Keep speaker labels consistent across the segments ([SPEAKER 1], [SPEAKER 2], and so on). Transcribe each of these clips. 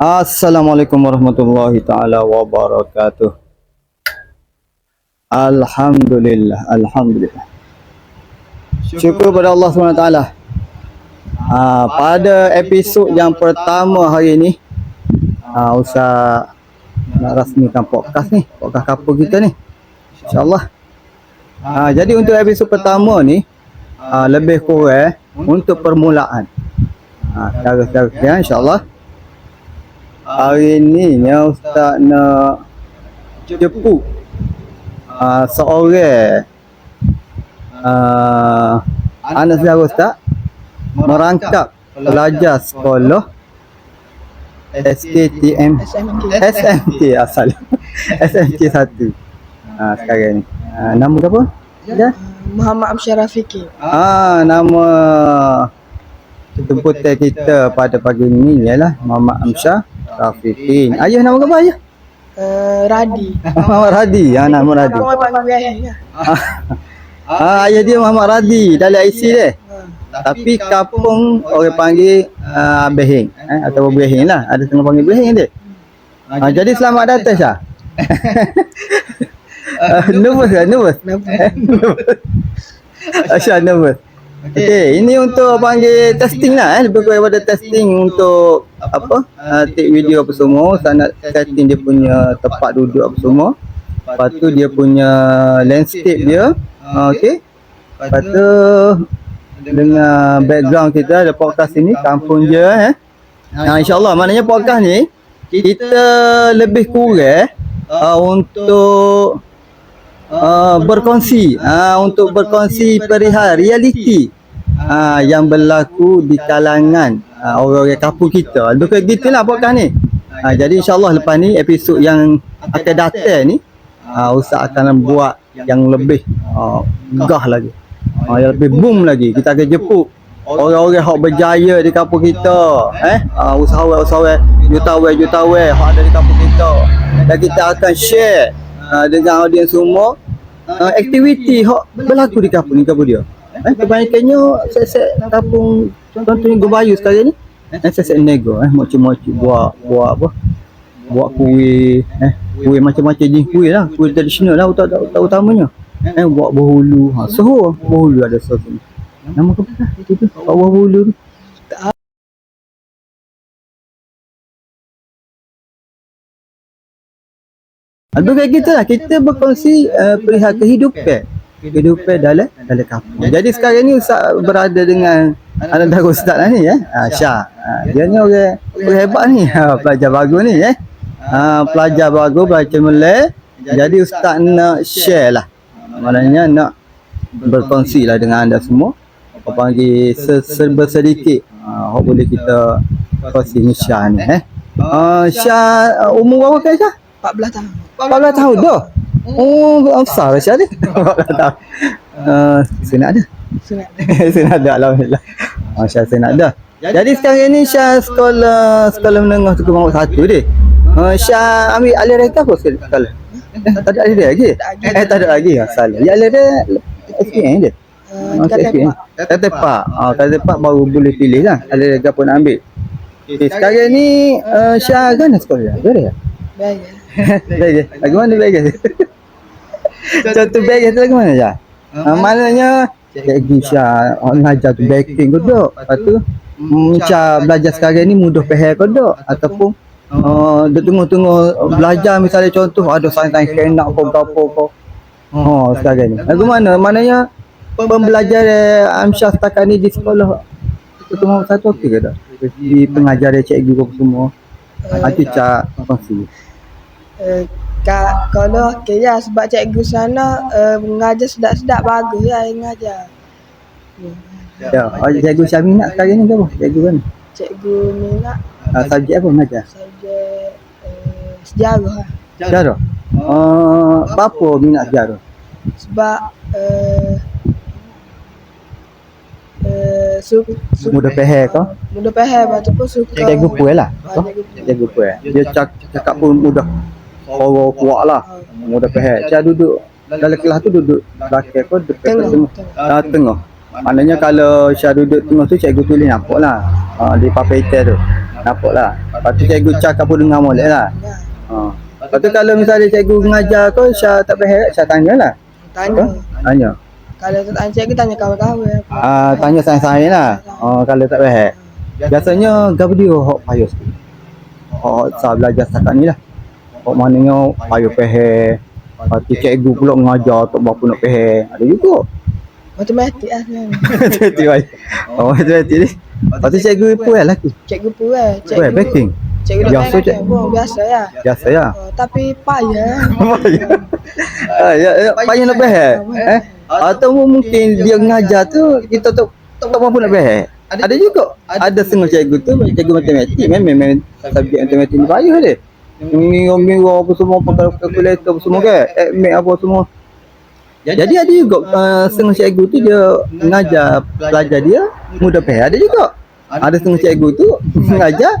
[SPEAKER 1] Assalamualaikum warahmatullahi taala wabarakatuh. Alhamdulillah, alhamdulillah. Syukur pada Allah SWT. Ha, pada episod yang pertama hari ni, ha, usah nak rasmikan podcast ni, podcast kapal kita ni. InsyaAllah. Ha, jadi untuk episod pertama ni, ha, lebih kurang untuk permulaan. Ha, cara-cara sekian insyaAllah. Hari ni ya Ustaz nak jemput uh, seorang. Uh, anak saudara Ustaz? Merangkap pelajar sekolah SKTM SMT asal. SMT 1 uh, sekarang ni. Uh, nama apa? Dia?
[SPEAKER 2] Muhammad Amsyar Rafiki.
[SPEAKER 1] Ah, nama jemputan kita pada pagi ni ialah Muhammad Amsyah Rafiqin. Ayah nama apa ayah?
[SPEAKER 2] Uh, Radi.
[SPEAKER 1] Muhammad Radi. Ha, nama Radi.
[SPEAKER 2] Panggil ya.
[SPEAKER 1] Ah, ayah dia Muhammad Radi dalam IC dia. Tapi kampung orang panggil uh, Behing eh, atau Behing lah. Ada tengah panggil Behing dia. Ah, jadi selamat datang Syah. nervous kan? Nervous? nervous. Syah nervous. Okey, ini untuk panggil testing lah eh. Lebih kurang pada testing untuk apa? Uh, take video apa semua. Saya nak setting dia punya tempat duduk apa semua. Lepas tu dia punya landscape dia. Uh, Okey. Lepas tu dengan background kita ada podcast ini kampung je eh. Nah, insyaAllah maknanya podcast ni kita lebih kurang uh, untuk uh, berkongsi uh, untuk berkongsi perihal realiti uh, yang berlaku di kalangan uh, orang-orang kampung kita. Kurang gitulah podcast ni. Uh, jadi insyaAllah lepas ni episod yang akan datang ni uh, Ustaz akan buat yang lebih uh, gah lagi. Uh, yang lebih boom lagi. Kita akan jemput orang-orang hak berjaya di kampung kita eh uh, usahawan-usahawan jutawan-jutawan hak ada di kampung kita dan kita akan share uh, dengan audiens semua uh, aktiviti hak berlaku di kampung ni kampung dia. Eh kebanyakannya set-set kampung contohnya Gobayu sekarang ni. Eh set-set nego eh macam-macam buat buat apa? Buat kuih eh kuih macam-macam jenis kuih lah kuih tradisional lah utak, utamanya. Eh buat berhulu ha soho berhulu ada ni Nama ke apa? Itu bawah bulu tu. Aduh kayak gitu lah. Kita berkongsi uh, perihal kehidupan. Kehidupan dalam dalam kampung. Jadi sekarang ni Ustaz berada dengan anak dara Ustaz lah ni ya. Ha, Syah. Ha, dia ni orang, orang hebat ni. Pelajar bagus ni ya. Ha, pelajar bagus, belajar Malay. Jadi Ustaz nak share lah. Maknanya nak berkongsi lah dengan anda semua apa panggil se- serba sedikit uh, boleh kita kongsi ni Syah ni eh. Uh, Syah umur berapa kan Syah?
[SPEAKER 2] 14 tahun.
[SPEAKER 1] 14 tahun dah. Oh, besar lah Syah ni. 14 tahun. Uh, saya nak ada.
[SPEAKER 2] Sunat.
[SPEAKER 1] saya nak ada alhamdulillah. Uh, Syah saya nak ada. Jadi sekarang ni Syah sekolah sekolah menengah tu kemau satu dia. Uh, Syah ambil alih reka apa sekali sekolah? Eh, tak ada alih dia lagi?
[SPEAKER 2] Tak ada.
[SPEAKER 1] Eh, tak ada lagi. Salah. Ya alih dia SPM dia. Oh,
[SPEAKER 2] kata
[SPEAKER 1] tepak. Ah, kata tepak baru boleh pilih lah. Ada apa nak ambil. Okay, sekarang ni uh, Syah kan sekolah. Betul ya?
[SPEAKER 2] Baik.
[SPEAKER 1] Baik. Lagi mana baik? Contoh baik tu lagi mana Syah? Uh, maknanya Cikgu Syah orang ngajar tu baking ke tak? Lepas tu Syah belajar sekarang ni mudah faham ke tak? Ataupun uh, dia tengah-tengah belajar misalnya contoh ada sains-sains kenak apa berapa apa. Oh sekarang ni. Lagu mana? Maknanya pembelajaran Amsyah setakat ni di sekolah itu mau satu okey ke tak? Di pengajar dia cikgu semua. Itu cak kongsi.
[SPEAKER 2] Uh, ka, kalau okey ya sebab cikgu sana uh, mengajar sedap-sedap bagus ya yang mengajar. Hmm.
[SPEAKER 1] Ya, oh, cikgu Syah minat sekarang ni ke apa? Cikgu kan?
[SPEAKER 2] Cikgu minat
[SPEAKER 1] Uh, subjek apa mengajar?
[SPEAKER 2] subjek uh, sejarah.
[SPEAKER 1] Sejarah. Uh, apa minat sejarah?
[SPEAKER 2] Sebab uh, uh, su, su,
[SPEAKER 1] Mudah faham ke?
[SPEAKER 2] mudah faham ataupun suka
[SPEAKER 1] Cikgu puan lah.
[SPEAKER 2] Cikgu
[SPEAKER 1] Cikgu puan. Dia cak, cakap pun mudah. Orang kuat lah. Mudah faham. Syah duduk dalam kelas tu duduk belakang kau dekat
[SPEAKER 2] Tengah,
[SPEAKER 1] tengah.
[SPEAKER 2] tengah.
[SPEAKER 1] Ah, tengah. Maknanya kalau Syah duduk tengah tu cikgu tulis nampak lah. Ah, di paper hitam tu. Nampak lah. Lepas tu cikgu cakap pun dengar molek lah. Ha. Lepas tu kalau misalnya cikgu mengajar kau, Syah tak faham, Syah tanya lah.
[SPEAKER 2] Tanya.
[SPEAKER 1] Tanya.
[SPEAKER 2] Kalau tak tanya cikgu tanya kawan-kawan.
[SPEAKER 1] Ah, tanya sayang-sayang lah. Oh, kalau tak faham. Biasanya gapo dia hok payah sikit. Hok saya belajar setakat ni lah. Hok maknanya payah faham. Lepas tu cikgu pula mengajar tak berapa nak faham. Ada juga.
[SPEAKER 2] Matematik lah.
[SPEAKER 1] Matematik baik. Oh, matematik ni. Lepas tu cikgu pun lah lagi.
[SPEAKER 2] Cikgu pun eh.
[SPEAKER 1] Pun backing.
[SPEAKER 2] Cikgu
[SPEAKER 1] Biasa,
[SPEAKER 2] backing
[SPEAKER 1] Cik.
[SPEAKER 2] pun biasa ya.
[SPEAKER 1] Biasa ya.
[SPEAKER 2] Oh, tapi payah.
[SPEAKER 1] Payah. Ah, ya, ya, payah nak faham. Eh? Atau mungkin dia mengajar tu kita tak tak berapa nak faham. Ada juga. Ada setengah cikgu tu cikgu matematik memang memang subjek matematik ni payah dia. Minggu-minggu apa semua pakai kalkulator apa semua kan. Eh, mek apa semua. Jadi ada juga uh, setengah cikgu tu dia mengajar pelajar dia mudah faham ada juga. Ada setengah cikgu tu mengajar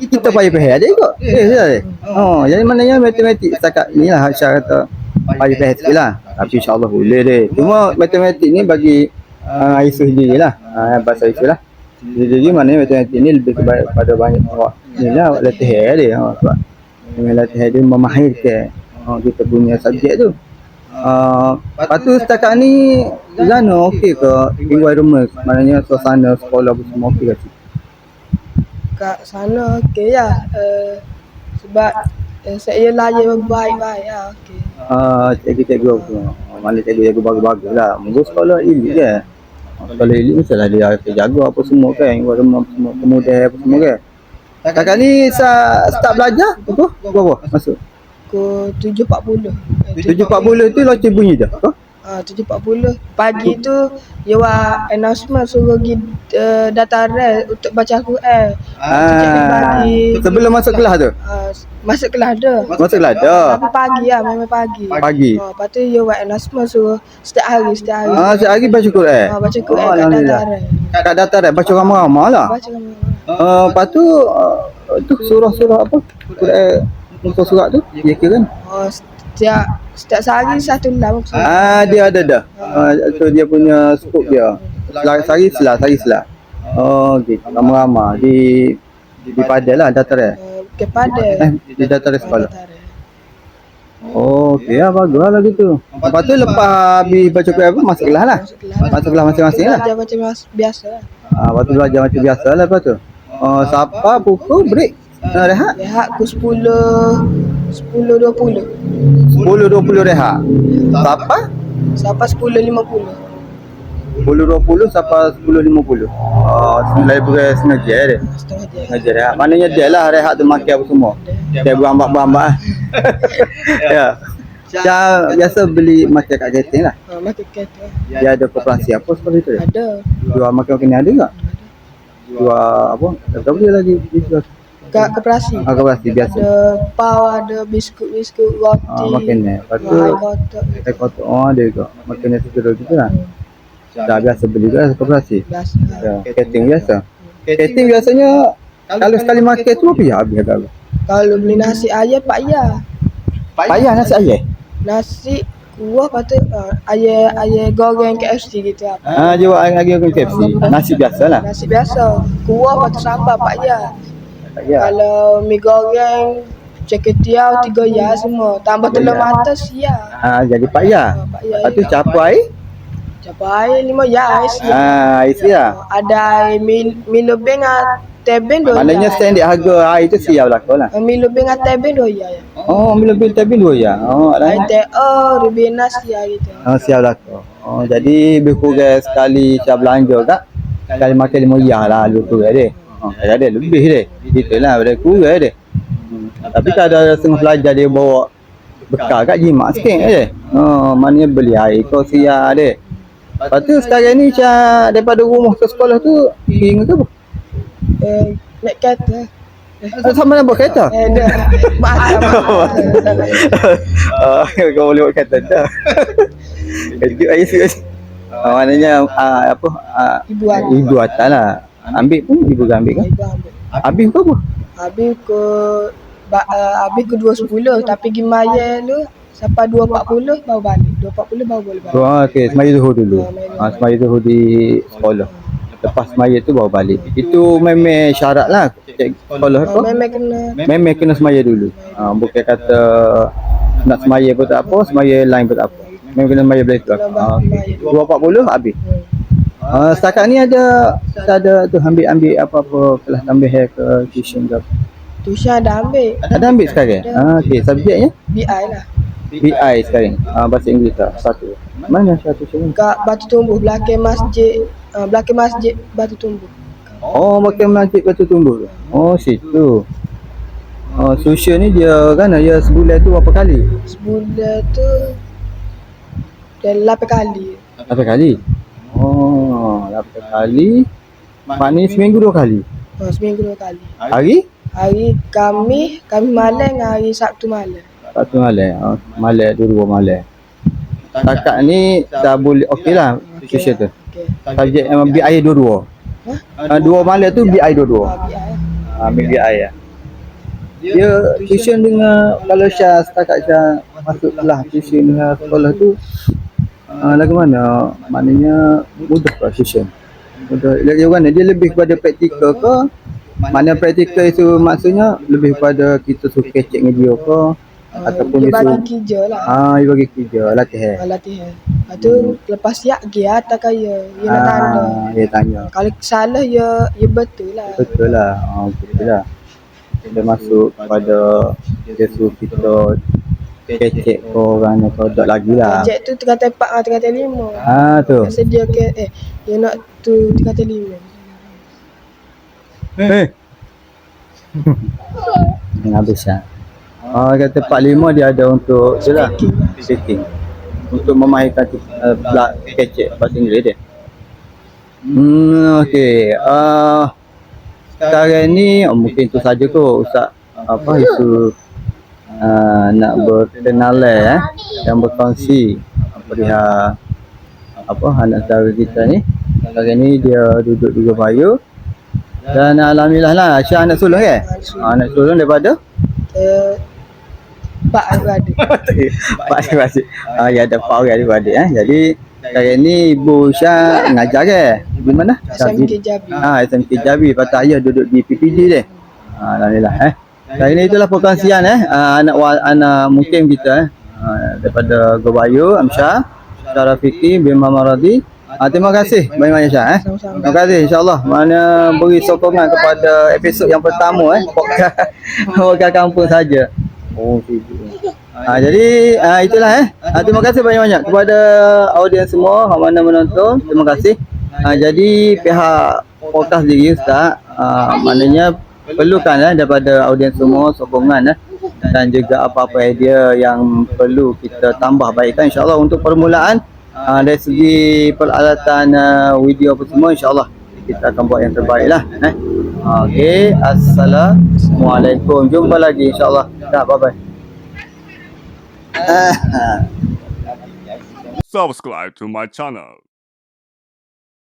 [SPEAKER 1] kita payah faham ada juga. Eh, eh. Oh, jadi maknanya matematik setakat ni lah Syah kata payah faham sikit lah. Tapi insyaAllah boleh deh. Cuma matematik ni bagi uh, Aisyah sendiri lah. Uh, bahasa Aisyah lah. Jadi maknanya matematik ni lebih kepada banyak awak. Ni lah latihan dia. Oh, sebab dengan latihan dia memahirkan oh, kita punya subjek tu. Uh, lepas tu setakat ni Zana okey ke environment maknanya suasana sekolah pun semua okey ke
[SPEAKER 2] Kat sana okey ya. Uh, sebab saya layan baik-baik ya. Okey.
[SPEAKER 1] Ah, cikgu-cikgu tu. Mana cikgu-cikgu bagus-bagus lah. Mungkin sekolah elit je. Sekolah elit mestilah dia akan jaga apa semua kan. Environment apa semua, kemudahan apa semua kan. Kakak ni sa start belajar apa? Berapa masuk?
[SPEAKER 2] Pukul 7.40.
[SPEAKER 1] 7.40 tu loceng bunyi dah. Apa?
[SPEAKER 2] Ah, 7.40. Pagi tu dia buat announcement suruh pergi uh, data rel untuk baca Quran.
[SPEAKER 1] Ah,
[SPEAKER 2] bagi
[SPEAKER 1] sebelum masuk kelas tu.
[SPEAKER 2] Ah, masuk kelas dah.
[SPEAKER 1] Masuk kelas dah.
[SPEAKER 2] Tapi pagi lah, memang pagi.
[SPEAKER 1] Pagi.
[SPEAKER 2] Oh, lepas tu dia buat announcement suruh setiap hari, setiap hari.
[SPEAKER 1] Ah, sehari baca Quran.
[SPEAKER 2] Ah, baca Quran
[SPEAKER 1] Oh,
[SPEAKER 2] kat data
[SPEAKER 1] Alhamdulillah.
[SPEAKER 2] rel.
[SPEAKER 1] Kat data dah baca ramai-ramai lah.
[SPEAKER 2] Baca kami.
[SPEAKER 1] Ah, lepas tu ah, tu surah-surah apa? Quran muka surat tu dia kira kan?
[SPEAKER 2] Oh, setiap setiap sehari satu lam.
[SPEAKER 1] Ah dia ada dah. Ah tu dia punya skop dia. Selah sehari selah, sehari selah. Oh gitu. Lama-lama di di padel lah data dia.
[SPEAKER 2] Uh, kepada
[SPEAKER 1] Eh di data dia sekolah. Oh okey lah bagus lah gitu. Lepas tu lepas habis baca Quran apa masuk kelas lah.
[SPEAKER 2] Masuk kelas.
[SPEAKER 1] Masing-masing lah.
[SPEAKER 2] Belajar macam biasa lah.
[SPEAKER 1] Ah lepas tu belajar macam biasa lah lepas tu. Oh siapa pukul break. Ah, rehat.
[SPEAKER 2] Rehat pukul 10 10.20.
[SPEAKER 1] 10.20 rehat. Siapa?
[SPEAKER 2] Sampai 10.50.
[SPEAKER 1] 10.20 sampai 10.50. Oh, sembilan pukul setengah jam dia.
[SPEAKER 2] Setengah jam.
[SPEAKER 1] Ngajar rehat. Maknanya dia lah rehat tu makan apa semua. Dia berambak-berambak. ya. Dia biasa beli makan kat kantin lah.
[SPEAKER 2] Ha, makan kereta.
[SPEAKER 1] Dia ada koperasi apa seperti itu.
[SPEAKER 2] Ada.
[SPEAKER 1] Jual makan kini ada tak? Jual apa? Tak dia lagi. Dia jual
[SPEAKER 2] Kat koperasi.
[SPEAKER 1] ah, koperasi biasa.
[SPEAKER 2] Ada pau, ada biskut-biskut, roti.
[SPEAKER 1] Ah, makan ni. Lepas tu
[SPEAKER 2] Mahal kotak.
[SPEAKER 1] kita kotak oh ada juga. Makan ni gitu lah. Dah biasa beli ke koperasi.
[SPEAKER 2] Biasa.
[SPEAKER 1] Ya, Catering biasa. Catering biasanya kalau sekali makan tu apa ya habis agak.
[SPEAKER 2] Kalau beli nasi ayam, pak ya.
[SPEAKER 1] Payah nasi ayam.
[SPEAKER 2] Nasi kuah patut uh, ayam ayam goreng KFC gitu apa.
[SPEAKER 1] Ah, dia buat lagi aku KFC. Nasi biasa lah.
[SPEAKER 2] Nasi biasa. Kuah patut sambal pak ya.
[SPEAKER 1] Ya.
[SPEAKER 2] Kalau mi goreng ceketiau tiga ya semua. Tambah telur mata sia.
[SPEAKER 1] Ah, jadi
[SPEAKER 2] pak ya.
[SPEAKER 1] Lepas tu capai.
[SPEAKER 2] Capai lima ya sia.
[SPEAKER 1] Ah, isi lah.
[SPEAKER 2] Ada air mi mi lebih ngah teben dua
[SPEAKER 1] Maknanya
[SPEAKER 2] ya.
[SPEAKER 1] standard harga air tu siap lah kau lah.
[SPEAKER 2] Ah, Mi lebih ngah teben dua ya. ya.
[SPEAKER 1] Oh, ambil lebih tapi dua ya. Oh,
[SPEAKER 2] Air
[SPEAKER 1] ada.
[SPEAKER 2] teh oh ribena sia gitu.
[SPEAKER 1] Oh, siap lah kau. Oh, jadi lebih kurang sekali saya belanja kak. Sekali makan lima ya lah lebih kurang dia. Oh, ada ada lebih dia. Itulah lebih kurang dia. Hmm. Tapi kalau ada setengah pelajar dia bawa bekal kat jimat sikit je. Oh, maknanya beli air kau siap dia. Lepas tu sekarang ni Syah daripada rumah ke sekolah tu pergi ke apa?
[SPEAKER 2] Eh naik kereta.
[SPEAKER 1] Ah, Sama nak buat kereta?
[SPEAKER 2] Eh dah. Maaf. maaf.
[SPEAKER 1] Ah, kau boleh buat kata dah. Itu air serius. Ah, maknanya ah, apa ah,
[SPEAKER 2] Ibu ada.
[SPEAKER 1] ibu atas lah. Ambil pun ibu kan ambil kan? Habis kau apa?
[SPEAKER 2] Habis ke ba, uh, habis ke 2.10 tapi pergi maya tu sampai 2.40 baru balik. 2.40 baru boleh balik.
[SPEAKER 1] Oh, okey, semaya zuhur dulu. Ah, semaya zuhur di sekolah. Lepas semaya tu baru balik. Itu memang syarat lah. Sekolah apa?
[SPEAKER 2] memang kena
[SPEAKER 1] Memang kena semaya dulu. Ha, bukan kata nak semaya pun tak apa, semaya lain pun tak apa. Memang kena semaya belah tu. Ha, 2.40 habis. Uh, setakat ni ada ada tu ambil-ambil apa-apa kelas tambah ke tuition ke.
[SPEAKER 2] Tuition dah ambil.
[SPEAKER 1] Ada ambil sekarang? Ah, okey, subjeknya
[SPEAKER 2] BI lah.
[SPEAKER 1] BI sekarang. Ah, bahasa Inggeris tak? Satu. Mana satu tuition?
[SPEAKER 2] Kat Batu Tumbuh, belakang masjid. Uh, belakang masjid Batu Tumbuh.
[SPEAKER 1] Oh, makan masjid Batu Tumbuh. tu. Oh, situ. Oh, tuition ni dia kan ya sebulan tu berapa kali?
[SPEAKER 2] Sebulan tu dah 8 kali.
[SPEAKER 1] Berapa kali? Oh, berapa kali? Maknanya seminggu dua kali.
[SPEAKER 2] Oh, seminggu dua kali.
[SPEAKER 1] Hari?
[SPEAKER 2] Hari kami, kami malam dengan hari Sabtu malam.
[SPEAKER 1] Satu malam. Oh, malam dua-dua malam. Setakat ni dah boleh okey lah tuition tu.
[SPEAKER 2] Okey.
[SPEAKER 1] Subjek yang BI dua-dua.
[SPEAKER 2] Hah?
[SPEAKER 1] Ah, dua malam tu BI dua-dua.
[SPEAKER 2] Ah, BI lah.
[SPEAKER 1] Ah, ya. Dia tuition dengan kalau Syah setakat Syah masuk kelas tuition dengan sekolah tu ah, lagu mana? Maknanya mudah ke tuition? Mudah. Dia mana? Dia lebih kepada praktikal ke? Mana praktikal itu maksudnya lebih kepada kita suka cek dengan dia ke?
[SPEAKER 2] Ah,
[SPEAKER 1] Ataupun
[SPEAKER 2] dia
[SPEAKER 1] dia
[SPEAKER 2] bagi kerja lah.
[SPEAKER 1] Ah, dia bagi kerja latihan.
[SPEAKER 2] Ah, latihan. Lepas tu lepas siap pergi atas kaya. Dia nak tanda.
[SPEAKER 1] Ah, dia tanya.
[SPEAKER 2] Kalau salah ya ya betul lah.
[SPEAKER 1] Betul lah. Ah, betul lah. Dia masuk pada dia suruh kita kecek ke orang ni kau tak lagi lah.
[SPEAKER 2] Projek tu tengah tempat ah tengah lima.
[SPEAKER 1] Ah tu.
[SPEAKER 2] Tak sedia ke eh dia nak tu tengah lima.
[SPEAKER 1] Eh. Yang habis lah. Ah, kata Pak Lima dia ada untuk tu lah. Setting. Untuk memahirkan uh, belak kecek bahasa Inggeris dia. Hmm, okey. Ah, sekarang ni oh, mungkin tu saja kot Ustaz apa isu uh, nak berkenalan eh dan berkongsi perihal apa anak saudara kita ni sekarang ni dia duduk di Gebayu dan alhamdulillah lah Syah anak sulung kan Ah, anak sulung daripada
[SPEAKER 2] Eh Pak ada.
[SPEAKER 1] Pak Syah Basik ah, ya ada Pak orang daripada eh jadi sekarang ni Ibu Syah ngajar ke di mana
[SPEAKER 2] SMK Jabi.
[SPEAKER 1] Ah, SMK Jabi patah ayah duduk di PPD dia. Ah, alhamdulillah eh. Hari ni itulah perkongsian eh ah, anak anak mukim kita eh. Ah, daripada Gobayu Amsyah, Syarafiki bin Mamaradi. Ah, terima kasih banyak-banyak Syah eh. Terima kasih insyaAllah mana beri sokongan kepada episod yang pertama eh podcast kampung saja. Oh. Ah, jadi ah, itulah eh. Ah, terima kasih banyak-banyak kepada audiens semua yang mana menonton. Terima kasih. Ah, jadi pihak podcast sendiri Ustaz ah, maknanya perlukan eh daripada audiens semua sokongan eh dan juga apa-apa idea yang perlu kita tambah baikkan insyaallah untuk permulaan ah, dari segi peralatan ah, video apa semua insyaallah kita akan buat yang terbaik lah eh. Okey, assalamualaikum. Jumpa lagi insyaallah. Dah bye bye.
[SPEAKER 3] subscribe to my channel.